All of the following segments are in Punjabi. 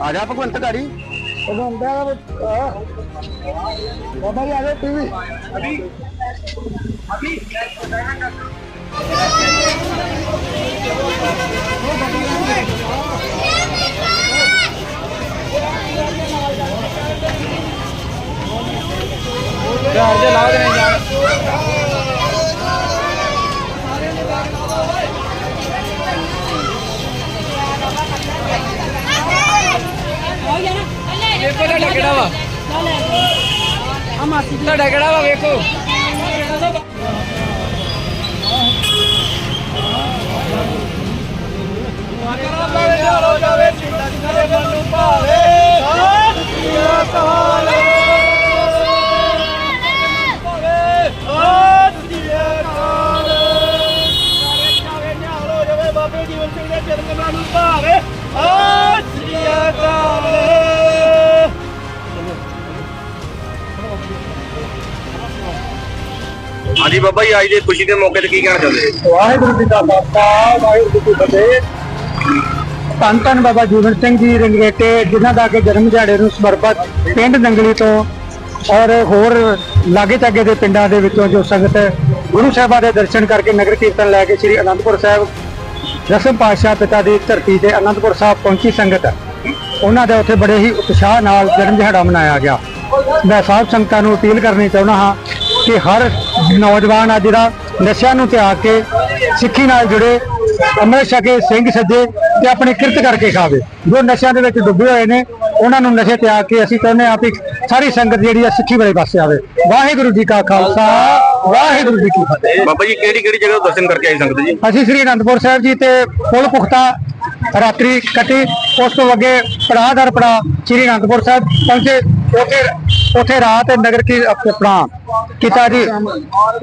ਆ ਜਾ ਭਗਵੰਤ ਗਾੜੀ। ਬਾਬਾ ਜੀ ਆ ਟੀਵੀ ਘਰ ਦੇ ਲਾ ਦੇਣੇ ਜਾਣ ਵੇਖੋ ਤੁਹਾਡਾ ਕਿਹੜਾ ਵਾ ਤੁਹਾਡਾ ਕਿਹੜਾ ਵਾ ਵੇਖੋ। ਹਾਂਜੀ ਬਾਬਾ ਜੀ, ਅੱਜ ਦੇ ਖੁਸ਼ੀ ਦੇ ਮੌਕੇ ਤੇ ਕੀ ਕਹਿਣਾ ਚਾਹੁੰਦੇ ਵਾਹਿਗੁਰੂ ਜੀ ਦਾ ਖਾਲਸਾ, ਵਾਹਿਗੁਰੂ ਜੀ ਕੀ ਫਤਿਹ। ਧੰਨ ਧੰਨ ਬਾਬਾ ਜੀਵਨ ਸਿੰਘ ਜੀ ਰੰਗੇਟੇ ਜਿਨ੍ਹਾਂ ਦਾ ਕਿ ਜਨਮ ਦਿਹਾੜੇ ਨੂੰ ਸਮਰਪਿਤ ਪਿੰਡ ਨੰਗਲੀ ਤੋਂ ਔਰ ਹੋਰ ਲਾਗੇ ਚਾਗੇ ਦੇ ਪਿੰਡਾਂ ਦੇ ਵਿੱਚੋਂ ਜੋ ਸੰਗਤ ਗੁਰੂ ਸਾਹਿਬਾਂ ਦੇ ਦਰਸ਼ਨ ਕਰਕੇ ਨਗਰ ਕੀਰਤਨ ਲੈ ਕੇ ਸ੍ਰੀ ਅਨੰਦਪੁਰ ਸਾਹਿਬ ਦਸਮ ਪਾਤਸ਼ਾਹ ਪਿਤਾ ਦੀ ਧਰਤੀ ਤੇ ਅਨੰਦਪੁਰ ਸਾਹਿਬ ਪਹੁੰਚੀ ਸੰਗਤ। ਉਹਨਾਂ ਦਾ ਉੱਥੇ ਬੜੇ ਹੀ ਉਤਸ਼ਾਹ ਨਾਲ ਜਨਮ ਦਿਹਾੜਾ ਮਨਾਇਆ ਗਿਆ। ਮੈਂ ਸਾਧ ਸੰਗਤਾਂ ਨੂੰ ਅਪੀਲ ਕਰਨੀ ਚਾਹੁੰਦਾ ਹਾਂ ਕਿ ਹਰ ਨੌਜਵਾਨ ਆ ਜਿਹੜਾ ਨਸ਼ਿਆਂ ਨੂੰ ਤਿਆਗ ਕੇ ਸਿੱਖੀ ਨਾਲ ਜੁੜੇ ਅੰਮ੍ਰਿਤ ਛਕੇ ਸਿੰਘ ਸੱਜੇ ਤੇ ਆਪਣੀ ਕਿਰਤ ਕਰਕੇ ਖਾਵੇ। ਜੋ ਨਸ਼ਿਆਂ ਦੇ ਵਿੱਚ ਡੁੱਬੇ ਹੋਏ ਨੇ ਉਹਨਾਂ ਨੂੰ ਨਸ਼ੇ ਤਿਆਗ ਕੇ ਅਸੀਂ ਚਾਹੁੰਦੇ ਹਾਂ ਕਿ ਸਾਰੀ ਸੰਗਤ ਜਿਹੜੀ ਆ ਸਿੱਖੀ ਵਾਲੇ ਪਾਸੇ ਆਵੇ। ਵਾਹਿਗੁਰੂ ਜੀ ਕਾ ਖਾਲਸਾ ਵਾਹਿਗੁਰੂ ਜੀ ਕੀ ਫਤਿਹ। ਬਾਬਾ ਜੀ ਕਿਹੜੀ ਕਿਹੜੀ ਜਗ੍ਹਾ ਦਰਸ਼ਨ ਕਰਕੇ ਆਏ ਸੰਗਤ ਜੀ? ਅਸੀਂ ਸ੍ਰੀ ਅਨੰਦਪੁਰ ਸਾਹਿਬ ਜੀ ਤੇ ਪੁਲ ਪੁਖਤਾ ਰਾਤਰੀ ਕੱਟੀ ਉਸ ਤੋਂ ਅੱਗੇ ਪੜਾਅ ਦਰ ਪੜਾਅ ਸ੍ਰੀ ਅਨੰਦਪੁਰ ਸਾਹਿਬ ਪਹੁੰਚੇ। ਉੱਥੇ ਉੱਥੇ ਰਾਤ ਨਗਰ ਕੀ ਆਪਣਾ ਕੀਤਾ ਜੀ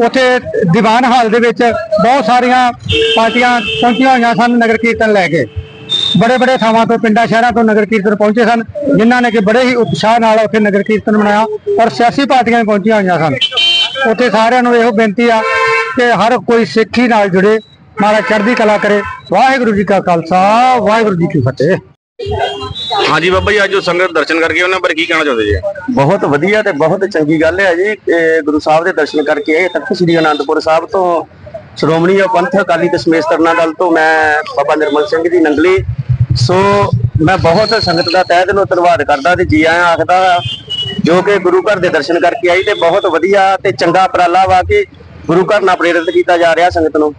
ਉੱਥੇ ਦੀਵਾਨ ਹਾਲ ਦੇ ਵਿੱਚ ਬਹੁਤ ਸਾਰੀਆਂ ਪਾਰਟੀਆਂ ਪਹੁੰਚੀਆਂ ਹੋਈਆਂ ਸਨ ਨਗਰ ਕੀਰਤਨ ਲੈ ਕੇ। ਬੜੇ ਬੜੇ ਥਾਵਾਂ ਤੋਂ, ਪਿੰਡਾਂ ਸ਼ਹਿਰਾਂ ਤੋਂ ਨਗਰ ਕੀਰਤਨ ਪਹੁੰਚੇ ਸਨ, ਜਿਨ੍ਹਾਂ ਨੇ ਕਿ ਬੜੇ ਹੀ ਉਤਸ਼ਾਹ ਨਾਲ ਉੱਥੇ ਨਗਰ ਕੀਰਤਨ ਮਨਾਇਆ ਔਰ ਸਿਆਸੀ ਪਾਰਟੀਆਂ ਵੀ ਪਹੁੰਚੀਆਂ ਹੋਈਆਂ ਸਨ। ਉੱਥੇ ਸਾਰਿਆਂ ਨੂੰ ਇਹੋ ਬੇਨਤੀ ਆ ਕਿ ਹਰ ਕੋਈ ਸਿੱਖੀ ਨਾਲ ਜੁੜੇ ਮਾਰਾ ਚੜ੍ਹਦੀ ਕਲਾ ਕਰੇ। ਵਾਹਿਗੁਰੂ ਜੀ ਕਾ ਖਾਲਸਾ, ਵਾਹਿਗੁਰੂ ਜੀ ਕੀ ਫਤਿਹ। ਹਾਂਜੀ ਬਾਬਾ ਜੀ, ਅੱਜ ਜੋ ਸੰਗਤ ਦਰਸ਼ਨ ਕਰਕੇ ਉਹਨਾਂ ਬਾਰੇ ਕੀ ਕਹਿਣਾ ਚਾਹੁੰਦੇ ਜੀ? ਬਹੁਤ ਵਧੀਆ ਤੇ ਬਹੁਤ ਚੰਗੀ ਗੱਲ ਹੈ ਜੀ। ਇਹ ਗੁਰੂ ਸਾਹਿਬ ਦੇ ਦਰਸ਼ਨ ਕਰਕੇ ਆਏ ਤਖਤ ਸ੍ਰੀ ਅਨੰਦਪੁਰ ਸਾਹਿਬ ਤੋਂ ਸ਼੍ਰੋਮਣੀ ਪੰਥ ਅਕਾਲੀ ਦਸ਼ਮੇਸ਼ ਤਰਨਾ ਦਲ ਤੋਂ ਮੈਂ ਬਾਬਾ ਨਿਰਮਲ ਸਿੰਘ ਜੀ ਨੰਗਲੀ। ਸੋ ਮੈਂ ਬਹੁਤ ਸੰਗਤ ਦਾ ਤਹਿ ਦਿਲੋਂ ਧੰਨਵਾਦ ਕਰਦਾ ਤੇ ਜੀ ਆਇਆਂ ਆਖਦਾ ਜੋ ਕਿ ਗੁਰੂ ਘਰ ਦੇ ਦਰਸ਼ਨ ਕਰਕੇ ਆਈ ਤੇ ਬਹੁਤ ਵਧੀਆ ਤੇ ਚੰਗਾ ਉਪਰਾਲਾ ਵਾ ਕਿ ਗੁਰੂ ਘਰ ਨਾਲ ਪ੍ਰੇਰਿਤ ਕੀਤਾ ਜਾ ਰਿਹਾ ਸੰਗਤ ਨੂੰ।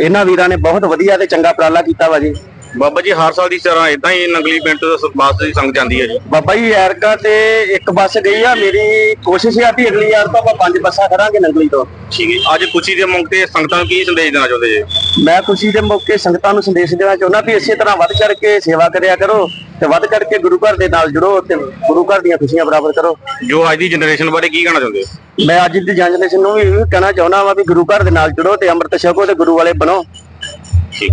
ਇਹਨਾਂ ਵੀਰਾਂ ਨੇ ਬਹੁਤ ਵਧੀਆ ਤੇ ਚੰਗਾ ਉਪਰਾਲਾ ਕੀਤਾ ਵਾ ਜੀ। ਬਾਬਾ ਜੀ ਹਰ ਸਾਲ ਦੀ ਤਰ੍ਹਾਂ ਇਦਾਂ ਹੀ ਨੰਗਲੀ ਪਿੰਡ ਤੋਂ ਬੱਸ ਦੀ ਸੰਗਤ ਜਾਂਦੀ ਹੈ ਜੀ। ਬਾਬਾ ਜੀ ਐਰਕਾ ਤੇ ਇੱਕ ਬੱਸ ਗਈ ਆ ਮੇਰੀ ਕੋਸ਼ਿਸ਼ ਆ ਵੀ ਅਗਲੀ ਵਾਰ ਤਾਂ ਆਪਾਂ ਪੰਜ ਬੱਸਾਂ ਕਰਾਂਗੇ ਨੰਗਲੀ ਤੋਂ। ਠੀਕ ਹੈ ਅੱਜ ਖੁਸ਼ੀ ਦੇ ਮੌਕੇ ਤੇ ਸੰਗਤਾਂ ਨੂੰ ਕੀ ਸੰਦੇਸ਼ ਦੇਣਾ ਚਾਹੁੰਦੇ ਜੀ? ਮੈਂ ਖੁਸ਼ੀ ਦੇ ਮੌਕੇ ਸੰਗਤਾਂ ਨੂੰ ਸੰਦੇਸ਼ ਦੇਣਾ ਚਾਹੁੰਦਾ ਵੀ ਇਸੇ ਤਰ੍ਹਾਂ ਵੱਧ ਚੜ ਕੇ ਸੇਵਾ ਕਰਿਆ ਕਰੋ ਤੇ ਵੱਧ ਚੜ ਕੇ ਗੁਰੂ ਘਰ ਦੇ ਨਾਲ ਜੁੜੋ ਤੇ ਗੁਰੂ ਘਰ ਦੀਆਂ ਖੁਸ਼ੀਆਂ ਪ੍ਰਾਪਤ ਕਰੋ। ਜੋ ਅੱਜ ਦੀ ਜਨਰੇਸ਼ਨ ਬਾਰੇ ਕੀ ਕਹਿਣਾ ਚਾਹੁੰਦੇ? ਹੋ? ਮੈਂ ਅੱਜ ਦੀ ਜਨਰੇਸ਼ਨ ਨੂੰ ਵੀ ਕਹਿਣਾ ਚਾਹੁੰਦਾ ਵਾਂ ਵੀ ਗੁਰੂ ਘਰ ਦੇ ਨਾਲ ਜੁੜੋ ਤੇ ਅੰਮ੍ਰਿਤ ਛਕੋ ਤੇ ਗੁਰੂ ਵਾਲੇ ਬਣੋ। ਠੀਕ